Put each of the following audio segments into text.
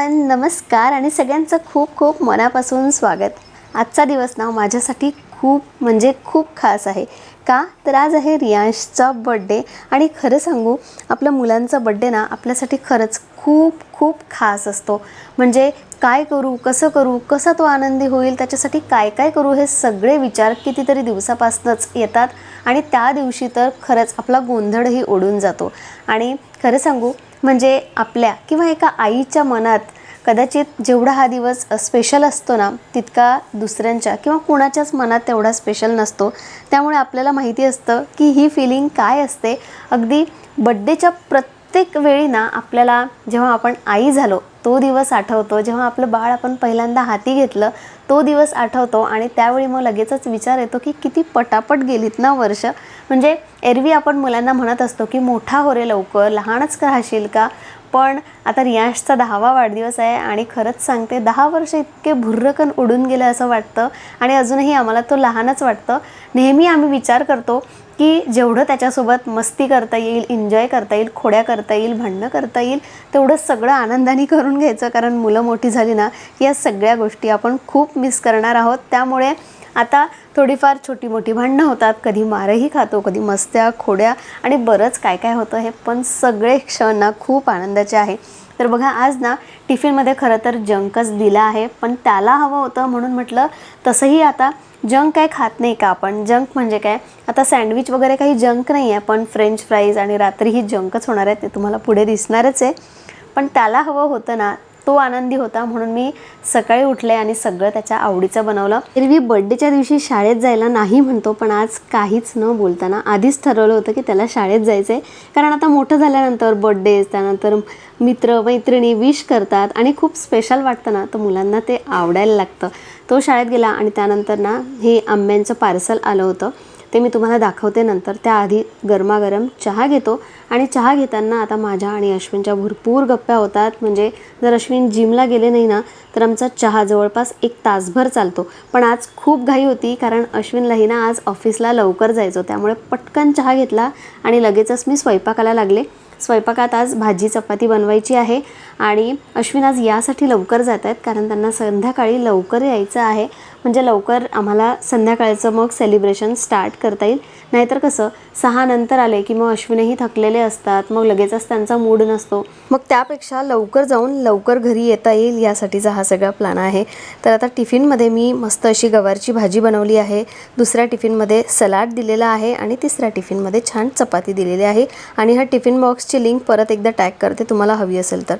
हाय नमस्कार आणि सगळ्यांचं खूप खूप मनापासून स्वागत. आजचा दिवस ना माझ्यासाठी खूप म्हणजे खूप खास आहे. का? तर आज आहे रियांशचा बड्डे आणि खरं सांगू आपल्या मुलांचा बड्डे ना आपल्यासाठी खरंच खूप खूप खास असतो. म्हणजे काय करू कसं करू कसा तो आनंदी होईल त्याच्यासाठी काय काय करू हे सगळे विचार कितीतरी दिवसापासूनच येतात आणि त्या दिवशी तर खरंच आपला गोंधळही ओढून जातो. आणि खरं सांगू म्हणजे आपल्या किंवा एका आईच्या मनात कदाचित जेवढा हा दिवस स्पेशल असतो ना तितका दुसऱ्यांच्या किंवा कुणाच्याच मनात तेवढा स्पेशल नसतो. त्यामुळे आपल्याला माहिती असतं की ही फिलिंग काय असते. अगदी बड्डेच्या प्रत्येक वेळी ना आपल्याला जेव्हा आपण आई झालो तो दिवस आठवतो. जेव्हा आपलं बाळ आपण पहिल्यांदा हाती घेतलं तो दिवस आठवतो. आणि त्यावेळी मग लगेचच विचार येतो की किती पटापट गेलीत ना वर्ष. म्हणजे एरवी आपण मुलांना म्हणत असतो की मोठा हो रे लवकर लहानच का राहशील का? पण आता रियांशचा दहावा वाढदिवस आहे आणि खरंच सांगते दहा वर्ष इतके भुर्रकन उडून गेलं असं वाटतं आणि अजूनही आम्हाला तो लहानच वाटतं. नेहमी आम्ही विचार करतो की जेवढं त्याच्यासोबत मस्ती करता येईल एन्जॉय करता येईल खोड्या करता येईल भांडणं करता येईल तेवढं सगळं आनंदाने करून घ्यायचं. कारण मुलं मोठी झाली ना या सगळ्या गोष्टी आपण खूप मिस करणार आहोत. त्यामुळे आता थोडीफार छोटी मोठी भांडणं होतात. कधी मारही खातो कधी मस्त्या खोड्या आणि बरंच काय काय होतं हे पण सगळे क्षण ना खूप आनंदाचे आहे. तर बघा आज ना टिफिनमध्ये खरं तर जंकच दिला आहे पण त्याला हवं होतं म्हणून म्हटलं तसंही आता जंक काय खात नाही का आपण? जंक म्हणजे काय? आता सँडविच वगैरे काही जंक नाही आहे पण फ्रेंच फ्राईज आणि रात्रीही जंकच होणार आहे ते तुम्हाला पुढे दिसणारच आहे. पण त्याला हवं होतं ना तो आनंदी होता म्हणून मी सकाळी उठले आणि सगळं त्याच्या आवडीचं बनवलं. एरवी बड्डेच्या दिवशी शाळेत जायला नाही म्हणतो पण आज काहीच न बोलताना आधीच ठरवलं होतं की त्याला शाळेत जायचं आहे कारण आता मोठं झाल्यानंतर बड्डेज त्यानंतर मित्र मैत्रिणी विश करतात आणि खूप स्पेशल वाटतं ना तर मुलांना ते आवडायला लागतं. तो शाळेत गेला आणि त्यानंतर ना हे आंब्यांचं पार्सल आलं होतं. ते मी तुम्हाला दाखवते नंतर. त्याआधी गरमागरम चहा घेतो. आणि चहा घेताना आता माझ्या आणि अश्विनच्या भरपूर गप्प्या होतात. म्हणजे जर अश्विन जिमला गेले नाही ना तर आमचा चहा जवळपास एक तासभर चालतो. पण आज खूप घाई होती कारण अश्विनलाही ना आज ऑफिसला लवकर जायचं त्यामुळे पटकन चहा घेतला आणि लगेचच मी स्वयंपाकाला लागले. स्वयंपाकात आज भाजी चपाती बनवायची आहे आणि अश्विन आज यासाठी लवकर जात आहेत कारण त्यांना संध्याकाळी लवकर यायचं आहे. म्हणजे लवकर आम्हाला संध्याकाळचं मग सेलिब्रेशन स्टार्ट करता येईल. नाहीतर कसं सहा नंतर आले की मग अश्विनही थकलेले असतात मग लगेचच त्यांचा मूड नसतो. मग त्यापेक्षा लवकर जाऊन लवकर घरी येता येईल यासाठीचा हा सगळा प्लॅन आहे. तर आता टिफिनमध्ये मी मस्त अशी गवारची भाजी बनवली आहे. दुसऱ्या टिफिनमध्ये सलाड दिलेला आहे आणि तिसऱ्या टिफिनमध्ये छान चपाती दिलेली आहे. आणि हा टिफिन बॉक्स बॉक्सची लिंक परत एकदा टॅग करते तुम्हाला हवी असेल तर.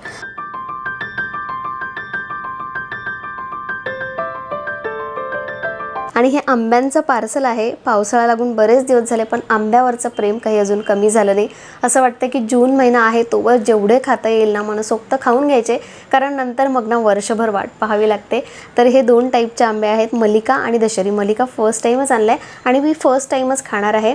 आणि हे आंब्यांचं पार्सल आहे. पावसाळा लागून बरेच दिवस झाले पण आंब्यावरचं प्रेम काही अजून कमी झालं नाही. असं वाटतं की जून महिना आहे तोवर जेवढे खाता येईल ना मनसोक्त खाऊन घ्यायचे. कारण नंतर मग ना वर्षभर वाट पाहावी लागते. तर हे दोन टाईपचे आंबे आहेत मलिका आणि दशरी मलिका फर्स्ट टाईमच आणला आहे आणि मी फर्स्ट टाईमच खाणार आहे.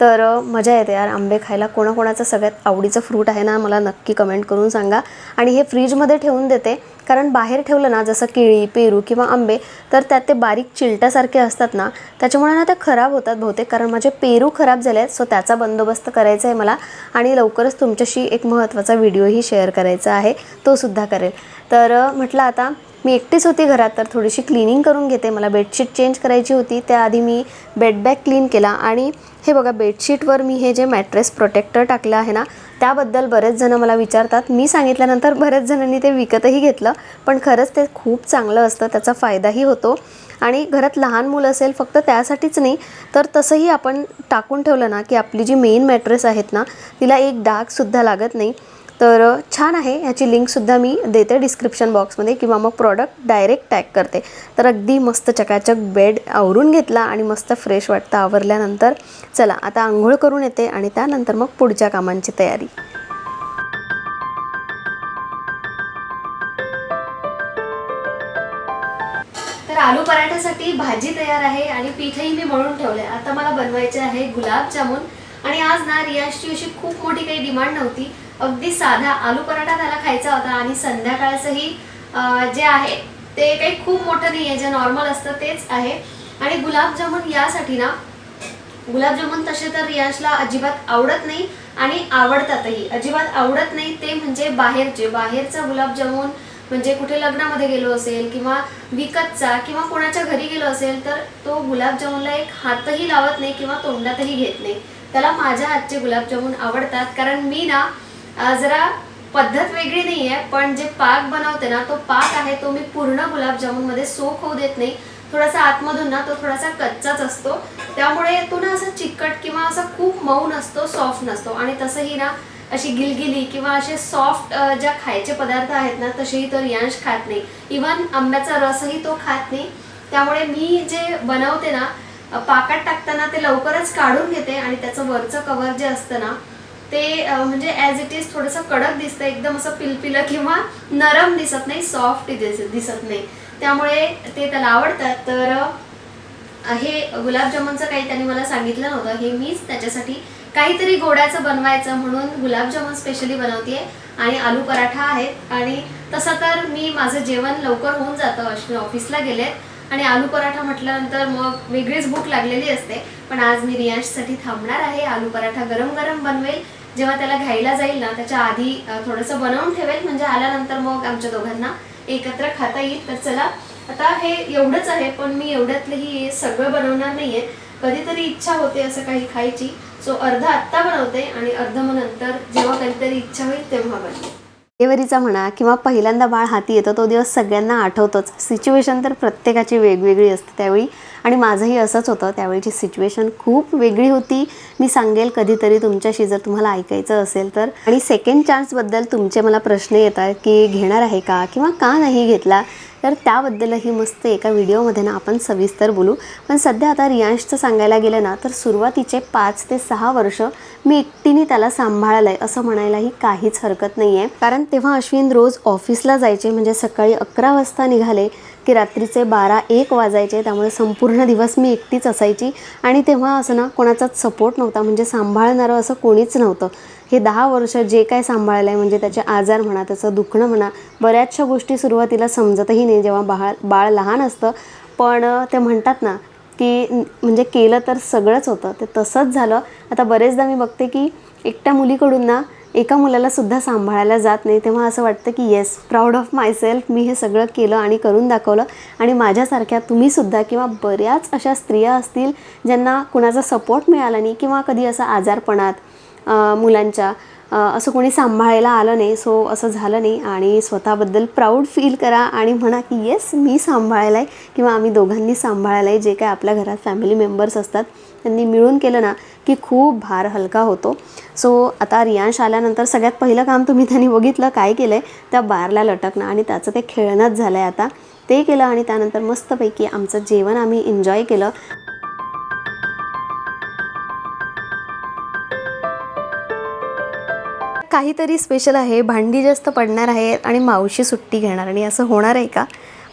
तर मजा येते यार आंबे खायला. कोणाकोणाचं सगळ्यात आवडीचं फ्रूट आहे ना मला नक्की कमेंट करून सांगा. आणि हे फ्रीजमध्ये ठेवून देते कारण बाहेर ठेवलं ना जसं केळी पेरू किंवा आंबे तर त्यात ते बारीक चिलटासारखे असतात ना त्याच्यामुळे ना ते खराब होतात बहुतेक कारण माझे पेरू खराब झाले आहेत सो त्याचा बंदोबस्त करायचा आहे मला. आणि लवकरच तुमच्याशी एक महत्त्वाचा व्हिडिओही शेअर करायचा आहे तो सुद्धा करेल. तर म्हटलं आता मी एकटीच होती घरात तर थोडीशी क्लिनिंग करून घेते. मला बेडशीट चेंज करायची होती. त्याआधी मी बेड बॅग क्लीन केला आणि हे बघा बेडशीटवर मी हे जे मॅट्रेस प्रोटेक्टर टाकलं आहे ना त्याबद्दल बरेच जणं मला विचारतात. मी सांगितल्यानंतर बरेच जणांनी ते विकतही घेतलं पण खरंच ते खूप चांगलं असतं त्याचा फायदाही होतो. आणि घरात लहान मुलं असेल फक्त त्यासाठीच नाही तर तसंही आपण टाकून ठेवलं ना की आपली जी मेन मॅट्रेस आहेत ना तिला एक डागसुद्धा लागत नाही. तर छान आहे. ह्याची लिंकसुद्धा मी देते डिस्क्रिप्शन बॉक्समध्ये किंवा मग प्रॉडक्ट डायरेक्ट टॅग करते. तर अगदी मस्त चकाचक बेड आवरून घेतला आणि मस्त फ्रेश वाटतं आवरल्यानंतर. चला आता आंघोळ करून येते आणि त्यानंतर मग पुढच्या कामांची तयारी. तर आलू पराठ्यासाठी भाजी तयार आहे आणि पीठही मी मळून ठेवले आता मला बनवायचे आहे गुलाबजामुन आणि आज ना रियाशची अशी खूप मोठी काही डिमांड नव्हती. अगदी साधा आलू पराठा त्याला खायचा होता आणि संध्याकाळचंही जे आहे ते काही खूप मोठं नाही आहे जे नॉर्मल असतं तेच आहे. आणि गुलाबजामुन यासाठी ना गुलाबजामुन तसे तर रियाशला अजिबात आवडत नाही आणि आवडतातही. अजिबात आवडत नाही ते म्हणजे बाहेरचे. बाहेरचं गुलाबजामुन म्हणजे कुठे लग्नामध्ये गेलो असेल किंवा विकतचा किंवा कोणाच्या घरी गेलो असेल तर तो गुलाबजामुनला एक हातही लावत नाही किंवा तोंडातही घेत नाही. त्याला माझ्या हातचे गुलाबजामुन आवडतात. कारण मी ना जरा पद्धत वेगळी नाही आहे पण जे पाक बनवते ना तो पाक आहे तो मी पूर्ण गुलाबजामुनमध्ये सोक होऊ देत नाही. थोडासा आतमधून ना तो थोडासा कच्चाच असतो. त्यामुळे तो ना असा चिकट किंवा असा खूप मऊ नसतो सॉफ्ट नसतो. आणि तसंही ना अशी गिलगिली किंवा असे सॉफ्ट ज्या खायचे पदार्थ आहेत ना तसेही तो रियांश खात नाही. इवन आंब्याचा रसही तो खात नाही. त्यामुळे मी जे बनवते ना पाकात टाकताना ते लवकरच काढून घेते आणि त्याचं वरचं कवर जे असतं ना ते म्हणजे ॲज इट इज थोडंसं कडक दिसतं एकदम असं पिलपिलं किंवा नरम दिसत नाही सॉफ्ट दिसत नाही. त्यामुळे ते त्याला आवडतात. तर हे गुलाबजामुनचं काही त्यांनी मला सांगितलं नव्हतं. हे मीच त्याच्यासाठी काहीतरी गोड्याचं बनवायचं म्हणून गुलाबजामुन स्पेशली बनवते आणि आलू पराठा आहेत. आणि तसं तर मी माझं जेवण लवकर होऊन जातं. अश्विनी ऑफिसला गेले आणि आलू पराठा म्हटल्यानंतर मग वेगळीच भूक लागलेली असते. पण आज मी रियांशसाठी थांबणार आहे. आलू पराठा गरम गरम बनवेल. जेव्हा त्याला घ्यायला जाईल ना त्याच्या आधी थोडंसं बनवून ठेवेल. म्हणजे आल्यानंतर मग आमच्या दोघांना एकत्र खाता येईल. तर चला आता हे एवढंच आहे पण मी एवढ्यातलंही सगळं बनवणार नाहीये. कधीतरी इच्छा होते असं काही खायची. सो अर्ध आत्ता बनवते आणि अर्ध मग नंतर जेव्हा कधीतरी इच्छा होईल तेव्हा बनते डिलिव्हरीचा म्हणा किंवा पहिल्यांदा बाळ हाती येतं तो दिवस सगळ्यांना आठवतोच. सिच्युएशन तर प्रत्येकाची वेगवेगळी असते त्यावेळी. आणि माझंही असंच होतं. त्यावेळीची सिच्युएशन खूप वेगळी होती. मी सांगेल कधीतरी तुमच्याशी जर तुम्हाला ऐकायचं असेल तर. आणि सेकंड चान्सबद्दल तुमचे मला प्रश्न येतात की घेणार आहे का? किंवा का नाही घेतला? तर त्याबद्दलही मस्त एका व्हिडिओमध्ये ना आपण सविस्तर बोलू. पण सध्या आता रियांशचं सांगायला गेलं ना तर सुरुवातीचे पाच ते सहा वर्ष मी एकटीने त्याला सांभाळलं आहे असं म्हणायलाही काहीच हरकत नाही आहे कारण तेव्हा अश्विन रोज ऑफिसला जायचे म्हणजे सकाळी अकरा वाजता निघाले की रात्रीचे बारा एक वाजायचे त्यामुळे संपूर्ण दिवस मी एकटीच असायची. आणि तेव्हा असं ना कोणाचाच सपोर्ट नव्हता म्हणजे सांभाळणारं असं कोणीच नव्हतं. हे दहा वर्ष जे काय सांभाळलं आहे म्हणजे त्याचे आजार म्हणा त्याचं दुखणं म्हणा बऱ्याचशा गोष्टी सुरुवातीला समजतही नाही जेव्हा बाळ बाळ लहान असतं. पण ते म्हणतात ना की म्हणजे केलं तर सगळंच होतं. ते तसंच झालं. आता बरेचदा मी बघते की एकट्या मुलीकडून ना एका मुलाला सुद्धा सांभाळायला जात नाही. तेव्हा असं वाटतं की yes proud of myself मी हे सगळं केलं आणि करून दाखवलं. आणि माझ्यासारख्या तुम्हीसुद्धा किंवा बऱ्याच अशा स्त्रिया असतील ज्यांना कुणाचा सपोर्ट मिळाला नाही किंवा कधी असं आजारपणात मुलांच्या. असं कोणी सांभाळायला आलं नाही सो असं झालं नाही. आणि स्वतःबद्दल प्राऊड फील करा आणि म्हणा की येस मी सांभाळायला आहे किंवा आम्ही दोघांनी सांभाळायला आहे जे काय आपल्या घरात फॅमिली मेंबर्स असतात त्यांनी मिळून केलं ना की खूप भार हलका होतो. सो आता रियांश आल्यानंतर सगळ्यात पहिलं काम तुम्ही त्यांनी बघितलं काय केलं आहे त्या बारला लटकणं आणि त्याचं ते खेळणंच झालं आहे आता. ते केलं आणि त्यानंतर मस्तपैकी आमचं जेवण आम्ही एन्जॉय केलं. काहीतरी स्पेशल आहे. भांडी जास्त पडणार आहेत आणि मावशी सुट्टी घेणार आणि असं होणार आहे का?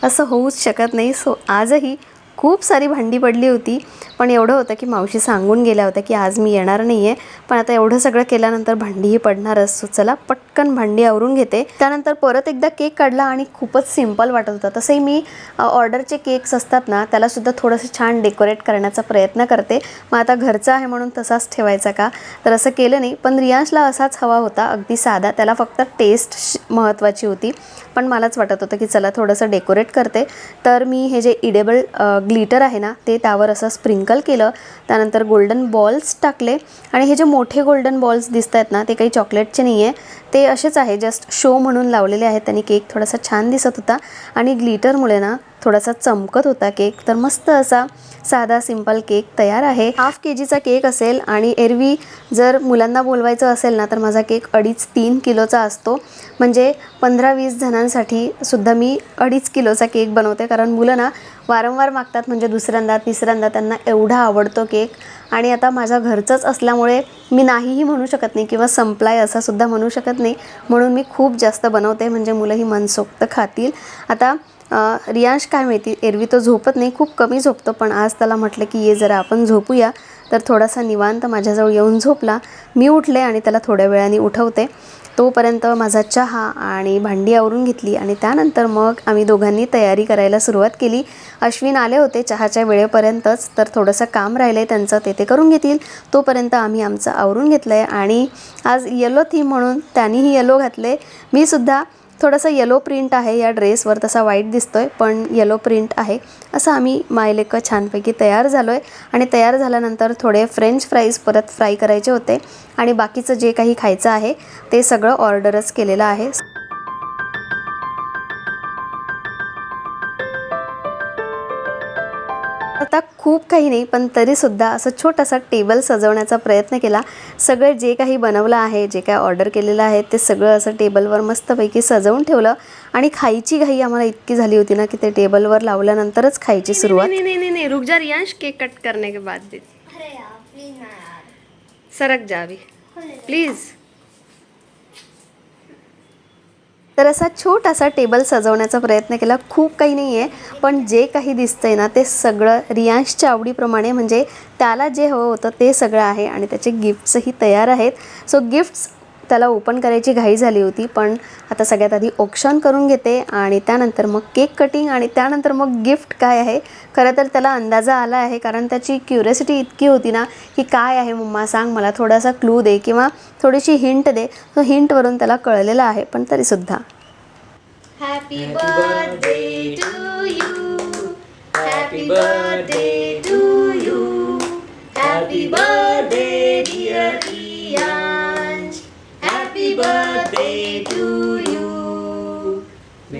असं होऊच शकत नाही. सो आजही खूप सारी भांडी पडली होती पण एवढं होतं की मावशी सांगून गेल्या होत्या की आज मी येणार नाही आहे पण आता एवढं सगळं केल्यानंतर भांडीही पडणारच सो चला पटकन भांडी आवरून घेते. त्यानंतर परत एकदा केक काढला आणि खूपच सिंपल वाटत होता. तसंही मी ऑर्डरचे केक्स असतात ना त्यालासुद्धा थोडंसं छान डेकोरेट करण्याचा प्रयत्न करते. मग आता घरचा आहे म्हणून तसाच ठेवायचा का? तर असं केलं नाही. पण रियांशला असाच हवा होता अगदी साधा. त्याला फक्त टेस्ट महत्त्वाची होती. पण मलाच वाटत होतं की चला थोडंसं डेकोरेट करते. तर मी हे जे इडेबल ग्लिटर आहे ना ते त्यावर असं स्प्रिंकल केलं. त्यानंतर गोल्डन बॉल्स टाकले. आणि हे जे मोठे गोल्डन बॉल्स दिसत आहेत ना ते काही चॉकलेटचे नाही आहे ते असेच आहे जस्ट शो म्हणून लावलेले आहेत. त्यांनी केक थोडासा छान दिसत होता. आणि ग्लिटरमुळे ना थोडासा चमकत होता केक. तर मस्त असा साधा सिंपल केक तयार आहे. हाफ के जीचा केक असेल आणि एरवी जर मुलांना बोलवायचं असेल ना तर माझा केक अडीच तीन किलोचा असतो. म्हणजे पंधरा वीस जणांसाठी सुद्धा मी अडीच किलोचा केक बनवते. कारण मुलं ना वारंवार मागतात म्हणजे दुसऱ्यांदा तिसऱ्यांदा त्यांना एवढा आवडतो केक. आणि आता माझ्या घरचंच असल्यामुळे मी नाहीही म्हणू शकत नाही किंवा संपलाय असा सुद्धा म्हणू शकत नाही. म्हणून मी खूप जास्त बनवते म्हणजे मुलं ही मनसोक्त खातील. आता अ, रियांश काय माहिती? एरवी तो झोपत नाही खूप कमी झोपतो पण आज त्याला म्हटलं की ये जरा आपण झोपूया. तर थोडासा निवांत माझ्याजवळ येऊन झोपला. मी उठले आणि त्याला थोड्या वेळाने उठवते. तोपर्यंत माझा चहा आणि भांडी आवरून घेतली आणि त्यानंतर मग आम्ही दोघांनी तयारी करायला सुरुवात केली. अश्विन आले होते चहाच्या वेळेपर्यंतच तर थोडंसं काम राहिलं आहे त्यांचं ते ते करून घेतील. तोपर्यंत आम्ही आमचं आवरून घेतलं आहे आणि आज येलो थीम म्हणून त्यांनीही येलो घातले मी सुद्धा थोडंसं येलो प्रिंट आहे या ड्रेसवर तसा वाईट आहे पण येलो प्रिंट आहे. असं आम्ही मायलेक छानपैकी तयार झालो आहे आणि तयार झाल्यानंतर थोडे फ्रेंच फ्राईज परत फ्राय करायचे होते. आणि बाकीचं जे काही खायचं आहे ते सगळं ऑर्डरच केलेलं आहे. आता खूप काही नाही पण तरीसुद्धा असं छोटासा टेबल सजवण्याचा प्रयत्न केला. सगळं जे काही बनवलं आहे जे काही ऑर्डर केलेलं आहे ते सगळं असं टेबलवर मस्तपैकी सजवून ठेवलं. आणि खायची घाई आम्हाला इतकी झाली होती ना की ते टेबलवर लावल्यानंतरच खायची सुरुवात. नाही नाही नाही रुक जा रियांश केक कट करने के बाद दे. अरे यार प्लीज ना यार. सरक जा अभी. खोले. प्लीज तर असा छोटासा टेबल सजवण्याचा प्रयत्न केला. खूप काही नाही आहे पण जे काही दिसतंय ना ते सगळं रियांशच्या आवडीप्रमाणे म्हणजे त्याला जे हवं होतं ते सगळं आहे आणि त्याचे गिफ्ट्सही तयार आहेत. सो गिफ्ट्स त्याला ओपन करायची घाई झाली होती पण आता सगळ्यात आधी ऑक्शन करून घेते आणि त्यानंतर मग केक कटिंग आणि त्यानंतर मग गिफ्ट काय आहे? खरं तर त्याला अंदाजा आला आहे कारण त्याची क्युरिसिटी इतकी होती ना की काय आहे मम्मा सांग मला थोडासा क्लू दे किंवा थोडीशी हिंट दे. तो हिंटवरून त्याला कळलेलं आहे पण तरीसुद्धा happy birthday to you happy birthday to you happy birthday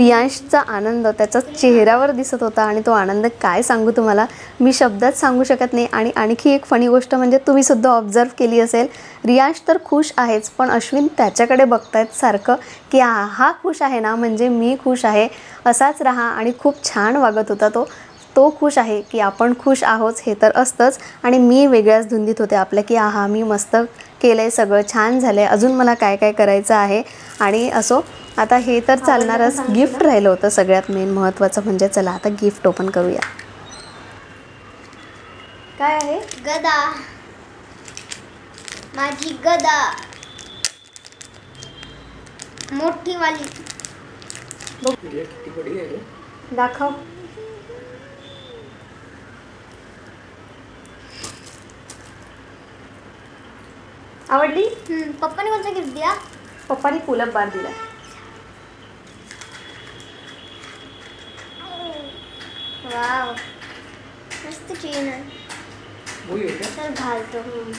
प्रियांशचा रियांशचा आनंद त्याचा चेहऱ्यावर दिसत होता आणि तो आनंद काय सांगू तुम्हाला? मी शब्दात सांगू शकत नाही आणि आणखी एक फनी गोष्ट म्हणजे तुम्ही सुद्धा ऑब्झर्व केली असेल. रियांश तर खुश आहेच पण अश्विन त्याच्याकडे बघतायत सारखं की हा हा खुश आहे ना म्हणजे मी खुश आहे असाच राहा आणि खूप छान वागत होता तो. तो खुश आहे की आपण खुश आहोत हे तर असतंच आणि मी वेगळ्याच धुंदीत होते आपल्या की आहा मी मस्त केलं आहे सगळं छान झालं आहे अजून मला काय काय करायचं आहे? आणि असो आता हे तर चालणारच गिफ्ट राहिलं होतं सगळ्यात मेन महत्त्वाचं म्हणजे चला आता गिफ्ट ओपन करूया. काय आहे? गदा. माझी गदा. मोठी वाली दाखव. आवडली? हम्म, पप्पाने कोणता गिफ्ट दिया पप्पानी पुलप बार दिला. वाव. मस्त चेन आहे. तर घालतो. हम्म.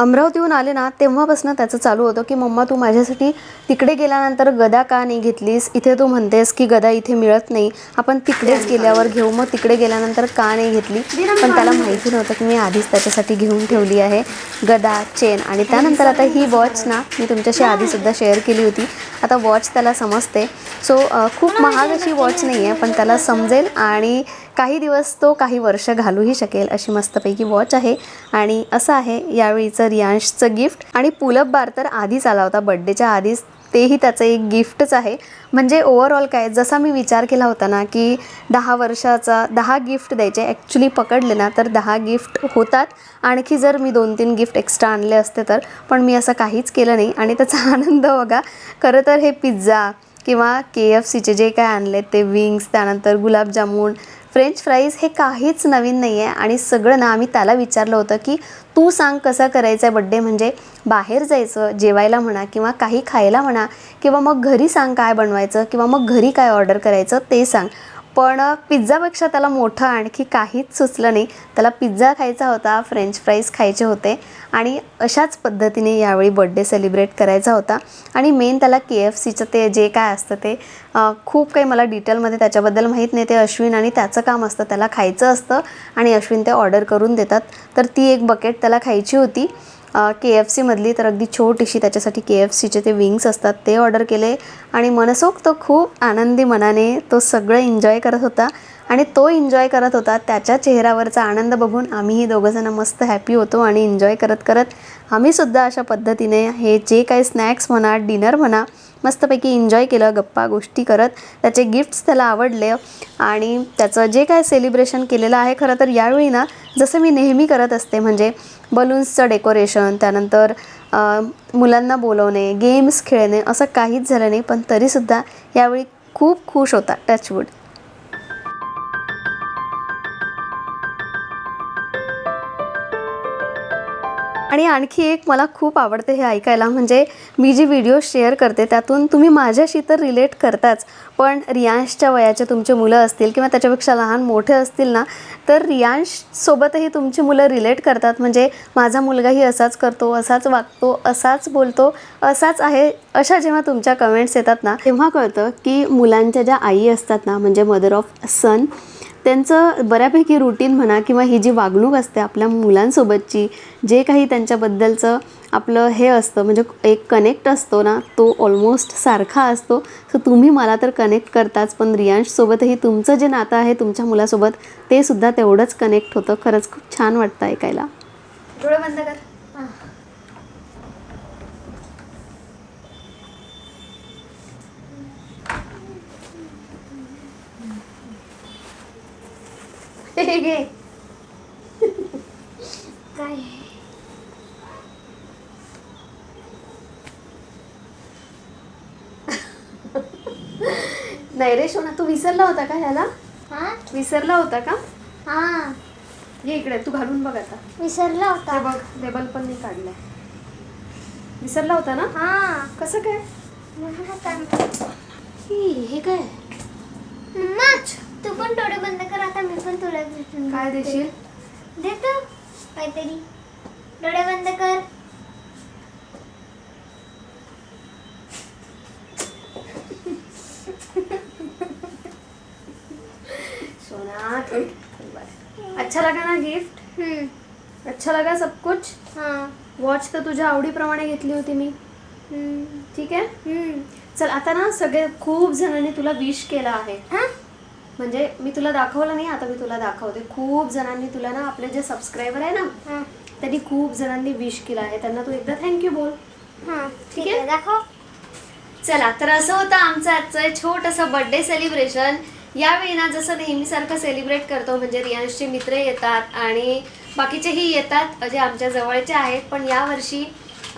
अमरावतीहून आले ना तेव्हापासून त्याचं चालू होतं की मम्मा तू माझ्यासाठी तिकडे गेल्यानंतर गदा का नाही घेतलीस? इथे तू म्हणतेस की गदा इथे मिळत नाही. आपण तिकडेच गेल्यावर घेऊ. मग तिकडे गेल्यानंतर का नाही घेतली? पण त्याला माहिती नव्हतं की मी आधीच त्याच्यासाठी घेऊन ठेवली आहे गदा चेन. आणि त्यानंतर आता ही वॉच ना मी तुमच्याशी आधीसुद्धा शेअर केली होती. आता वॉच त्याला समजते. सो खूप महाग अशी वॉच नाही आहे पण त्याला समजेल आणि काही दिवस तो काही वर्ष घालूही शकेल अशी मस्तपैकी वॉच आहे. आणि असं आहे यावेळीचं रियांशचं गिफ्ट आणि पुलप बार तर आधीच आला होता. बड्डेच्या आधीच तेही त्याचं एक गिफ्टच आहे. म्हणजे ओव्हरऑल काय जसा मी विचार केला होता ना की दहा वर्षाचा दहा गिफ्ट द्यायचे ॲक्च्युली पकडले ना तर दहा गिफ्ट होतात. आणखी जर मी दोन तीन गिफ्ट एक्स्ट्रा आणले असते तर पण मी असं काहीच केलं नाही. आणि त्याचा आनंद बघा खरं तर हे पिझ्झा किंवा के एफ सीचे जे काय आणले ते विंग्स त्यानंतर गुलाबजामुन फ्रेंच फ्राईज हे काहीच नवीन नाही आहे आणि सगळं ना आम्ही त्याला विचारलं होतं की तू सांग कसा करायचा आहे बड्डे म्हणजे बाहेर जायचं जेवायला म्हणा किंवा काही खायला म्हणा किंवा मग घरी सांग काय बनवायचं किंवा मग घरी काय ऑर्डर करायचं ते सांग. पण पिझ्झापेक्षा त्याला मोठं आणखी काहीच सुचलं नाही. त्याला पिझ्झा खायचा होता फ्रेंच फ्राईज खायचे होते आणि अशाच पद्धतीने यावेळी बड्डे सेलिब्रेट करायचा होता. आणि मेन त्याला के एफ सीचं ते जे काय असतं ते खूप काही मला डिटेलमध्ये त्याच्याबद्दल माहीत नाही. ते अश्विन आणि त्याचं काम असतं त्याला खायचं असतं आणि अश्विन ते ऑर्डर करून देतात. तर ती एक बकेट त्याला खायची होती. के एफ सीमधली तर अगदी छोटीशी त्याच्यासाठी के एफ सीचे ते विंग्स असतात ते ऑर्डर केले. आणि मनसोक्त खूप आनंदी मनाने तो सगळं एन्जॉय करत होता. आणि तो एन्जॉय करत होता त्याच्या चेहऱ्यावरचा आनंद बघून आम्हीही दोघंजणं मस्त हॅपी होतो आणि एन्जॉय करत करत आम्हीसुद्धा अशा पद्धतीने हे जे काही स्नॅक्स म्हणा डिनर म्हणा मस्तपैकी एन्जॉय केलं गप्पा गोष्टी करत. त्याचे गिफ्ट्स त्याला आवडले आणि त्याचं जे काय सेलिब्रेशन केलेलं आहे खरं तर यावेळी ना जसं मी नेहमी करत असते म्हणजे बलून्सचं डेकोरेशन त्यानंतर मुलांना बोलवणे गेम्स खेळणे असं काहीच झालं नाही पण तरीसुद्धा यावेळी खूप खुश होता टचवूड आणि आणखी एक मला खूप आवडते हे ऐकायला म्हणजे मी जी व्हिडिओ शेअर करते त्यातून तुम्ही माझ्याशी तर रिलेट करताच पण रियांशच्या वयाचे तुमचे मुलं असतील किंवा त्याच्यापेक्षा लहान मोठे असतील ना तर रियांशसोबतही तुमची मुलं रिलेट करतात. म्हणजे माझा मुलगाही असाच करतो असाच वागतो असाच बोलतो असाच आहे अशा जेव्हा तुमच्या कमेंट्स येतात ना तेव्हा कळतं की मुलांच्या ज्या आई असतात ना म्हणजे मदर ऑफ सन त्यांचं बऱ्यापैकी रुटीन म्हणा किंवा ही जी वागणूक असते आपल्या मुलांसोबतची जे काही त्यांच्याबद्दलचं आपलं हे असतं म्हणजे एक कनेक्ट असतो ना तो ऑलमोस्ट सारखा असतो. सो तुम्ही मला तर कनेक्ट करताच पण रियांशसोबतही तुमचं जे नातं आहे तुमच्या मुलासोबत ते सुद्धा तेवढंच कनेक्ट होतं. खरंच खूप छान वाटतं ऐकायला. डोळे बंद कर. हे घे काय? नाही रे शोना तू विसरला होता का ह्याला? हा? विसरला होता का? हा. ये इकडे तू घालून बघ आता. विसरला हे होता. बघ लेबल पण मी काढलंय. विसरला होता ना? हा. कसं काय? मला आता- ई, हे काय? मम्मा तू पण डोळे बंद कर आता मी पण तुला. काय देशील? देतो काहीतरी. डोळे बंद कर. सोना अच्छा लगा ना गिफ्ट हम्म. अच्छा लगा सब कुछ? हा. वॉच तर तुझ्या आवडीप्रमाणे घेतली होती मी. हम्म. ठीक आहे? हम्म. चल आता ना सगळे खूप जणांनी तुला विश केलं आहे. हा? म्हणजे मी तुला दाखवलं नाही आता मी तुला दाखवते. खूप जणांनी तुला ना आपले जे सबस्क्रायबर आहे ना त्यांनी खूप जणांनी विश केलं आहे. त्यांना तू एकदा थँक्यू बोल. हा ठीक आहे? दाखव. चला तर असं होतं आमचं आजचं छोटंसं बर्थडे सेलिब्रेशन यावेळी ना जसं नेहमीसारखं सेलिब्रेट करतो म्हणजे रियांशचे मित्र येतात आणि बाकीचेही येतात जे आमच्या जवळचे आहेत. पण यावर्षी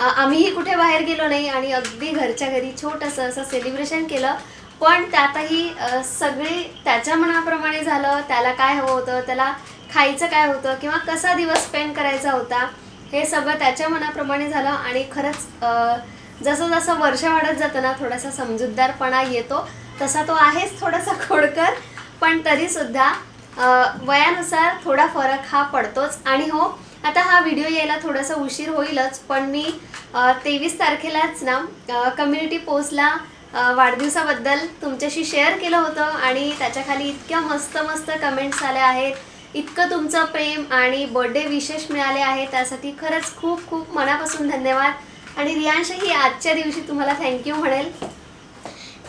आम्हीही कुठे बाहेर गेलो नाही आणि अगदी घरच्या घरी छोटंसं असं सेलिब्रेशन केलं. पण त्यातही सगळी त्याच्या मनाप्रमाणे झालं त्याला काय हवं होतं त्याला खायचं काय होतं किंवा कसा दिवस स्पेंड करायचा होता हे सगळं त्याच्या मनाप्रमाणे झालं आणि खरंच जसं जसं वर्ष वाढत जातं ना थोडासा समजूतदारपणा येतो तसा तो आहेच थोडासा खोडकर पण तरीसुद्धा वयानुसार थोडा फरक हा पडतोच. आणि हो आता हा व्हिडिओ यायला थोडासा उशीर होईलच पण मी तेवीस तारखेलाच ना कम्युनिटी पोस्टला वाढदिवसाबद्दल तुमच्याशी शेअर केलं होतं आणि त्याच्याखाली इतक्या मस्त मस्त कमेंट्स आल्या आहेत. इतकं तुमचं प्रेम आणि बर्थडे विशेष मिळाले आहे त्यासाठी खरंच खूप खूप मनापासून धन्यवाद. आणि रियांशही आजच्या दिवशी तुम्हाला थँक्यू म्हणेल.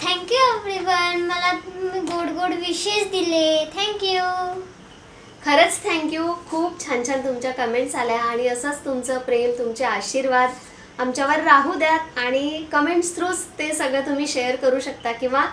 थँक्यू एव्हरीवन मला गोड गोड विशेष दिले. थँक्यू खरंच थँक्यू खूप छान छान तुमच्या कमेंट्स आल्या आणि असंच तुमचं प्रेम तुमचे आशीर्वाद आमच्यावर राहू द्यात आणि कमेंट्स थ्रूच ते सगळं तुम्ही शेअर करू शकता किंवा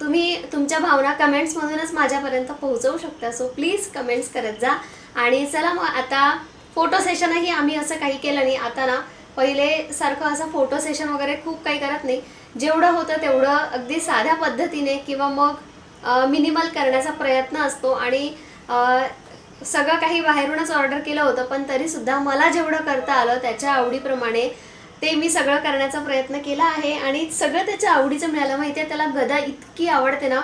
तुम्ही तुमच्या भावना कमेंट्समधूनच माझ्यापर्यंत पोहोचवू शकता. सो प्लीज कमेंट्स करत जा. आणि चला मग आता फोटो सेशनही आम्ही असं काही केलं नाही. आता ना पहिले सारखं असं फोटो सेशन वगैरे खूप काही करत नाही. जेवढं होतं तेवढं अगदी साध्या पद्धतीने किंवा मग मिनिमल करण्याचा प्रयत्न असतो. आणि सगळं काही बाहेरूनच ऑर्डर केलं होतं पण तरीसुद्धा मला जेवढं करता आलं त्याच्या आवडीप्रमाणे ते मी सगळं करण्याचा प्रयत्न केला आहे आणि सगळं त्याच्या आवडीचं मिळालं. माहिती आहे त्याला गदा इतकी आवडते ना.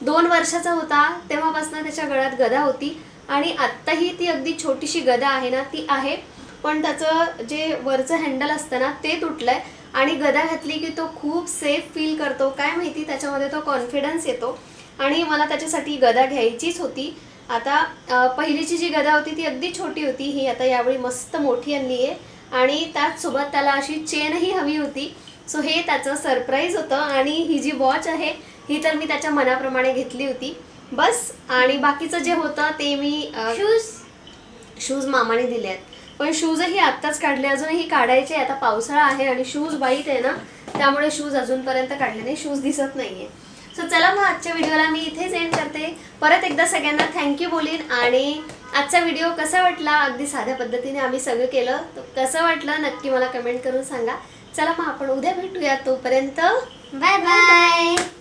दोन वर्षाचा होता तेव्हापासून त्याच्या गळ्यात गदा होती आणि आत्ताही ती अगदी छोटीशी गदा आहे ना ती आहे. पण त्याचं जे वरचं हँडल असतं ना ते तुटलंय आणि गदा घातली की तो खूप सेफ फील करतो. काय माहिती त्याच्यामध्ये तो कॉन्फिडन्स येतो आणि मला त्याच्यासाठी गदा घ्यायचीच होती. आता पहिलीची जी गदा होती ती अगदी छोटी होती. ही आता यावेळी मस्त मोठी आणली आहे. आणि त्याचसोबत त्याला अशी चेनही हवी होती. सो हे त्याचं सरप्राईज होतं. आणि ही जी वॉच आहे ही तर मी त्याच्या मनाप्रमाणे घेतली होती. बस आणि बाकीचं जे होतं ते मी शूज शूज मामाने दिले आहेत. पण शूजही आत्ताच काढले. अजूनही काढायचे आता पावसाळा आहे आणि शूज वाईट आहे ना त्यामुळे शूज अजूनपर्यंत काढले नाही. शूज दिसत नाहीये. सो चला मग आजच्या व्हिडिओला मी इथेच एंड करते. परत एकदा सगळ्यांना थँक्यू बोलीन आणि आजचा व्हिडिओ कसा वाटला? अगदी साध्या पद्धतीने आम्ही सगळं केलं. तो कसं वाटलं? नक्की मला कमेंट करून सांगा. चला मग आपण उद्या भेटूया तोपर्यंत. Bye bye